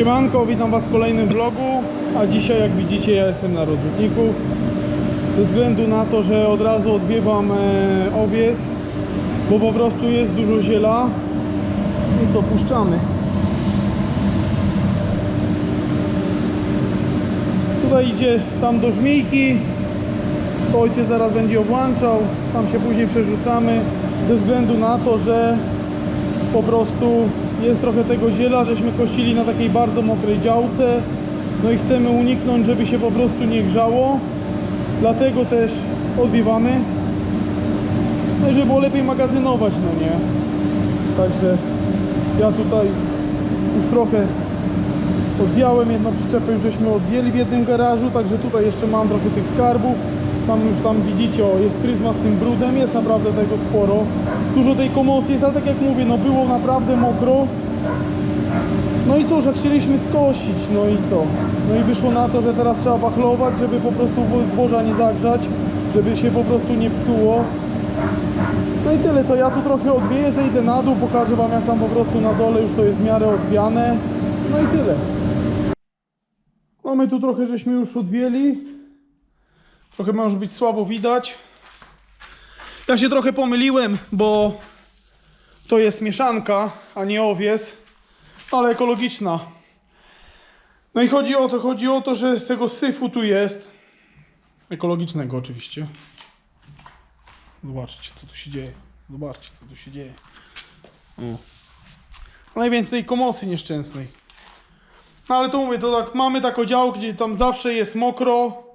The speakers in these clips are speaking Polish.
Siemanko, witam Was w kolejnym vlogu, a dzisiaj jak widzicie ja jestem na rozrzutniku. Ze względu na to, że od razu odwiewam e, owies, bo po prostu jest dużo ziela. I co, puszczamy. Tutaj idzie tam do żmijki, ojciec zaraz będzie ją włączał, tam się później przerzucamy. Ze względu na to, że po prostu jest trochę tego ziela, żeśmy kościli na takiej bardzo mokrej działce. No i chcemy uniknąć, żeby się po prostu nie grzało. Dlatego też odbiewamy no żeby było lepiej magazynować, no nie? Także ja tutaj już trochę odwiałem jedną przyczepę żeśmy odwieli w jednym garażu także tutaj jeszcze mam trochę tych skarbów tam tam widzicie, o, jest pryzma z tym brudem, jest naprawdę tego sporo dużo tej komocji jest, ale tak jak mówię, no było naprawdę mokro no i cóż, jak chcieliśmy skosić, no i co? No i wyszło na to, że teraz trzeba wachlować, żeby po prostu zboża nie zagrzać, żeby się po prostu nie psuło. No i tyle, co ja tu trochę odwieję, zejdę na dół, pokażę wam jak tam po prostu na dole już to jest w miarę odwiane. No i tyle. No my tu trochę żeśmy już odwieli. Trochę może być słabo widać. Ja się trochę pomyliłem, bo to jest mieszanka, a nie owies, ale ekologiczna. No i chodzi o to, chodzi o to, że tego syfu tu jest. Ekologicznego oczywiście. Zobaczcie co tu się dzieje. Zobaczcie co tu się dzieje. O. Najwięcej komosy nieszczęsnej. No ale to mówię, to tak, mamy taką działkę, gdzie tam zawsze jest mokro,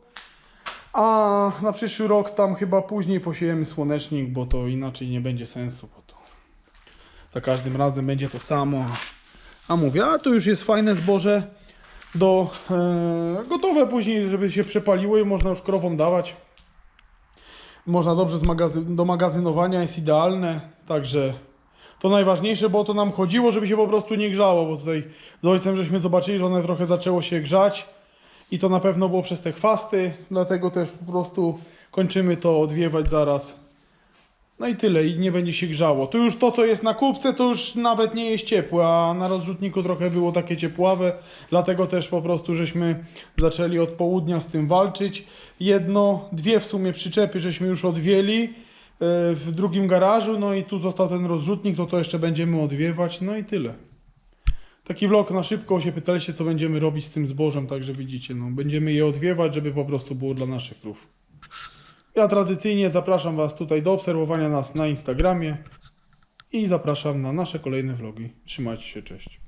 a na przyszły rok tam chyba później posiejemy słonecznik, bo to inaczej nie będzie sensu, bo to za każdym razem będzie to samo. A mówię, a to już jest fajne zboże do e, gotowe później, żeby się przepaliło i można już krowom dawać. Można dobrze do magazynowania, jest idealne, także to najważniejsze, bo o to nam chodziło, żeby się po prostu nie grzało, bo tutaj z ojcem żeśmy zobaczyli, że one trochę zaczęło się grzać i to na pewno było przez te chwasty, dlatego też po prostu kończymy to odwiewać zaraz. No i tyle, i nie będzie się grzało. Tu już to, co jest na kubce, to już nawet nie jest ciepłe, a na rozrzutniku trochę było takie ciepławe, dlatego też po prostu żeśmy zaczęli od południa z tym walczyć. Jedno, dwie w sumie przyczepy żeśmy już odwieli e, w drugim garażu, no i tu został ten rozrzutnik, to to jeszcze będziemy odwiewać, no i tyle. Taki vlog na szybko się pytaliście, co będziemy robić z tym zbożem, także widzicie, no, będziemy je odwiewać, żeby po prostu było dla naszych krów. Ja tradycyjnie zapraszam Was tutaj do obserwowania nas na Instagramie i zapraszam na nasze kolejne vlogi. Trzymajcie się, cześć.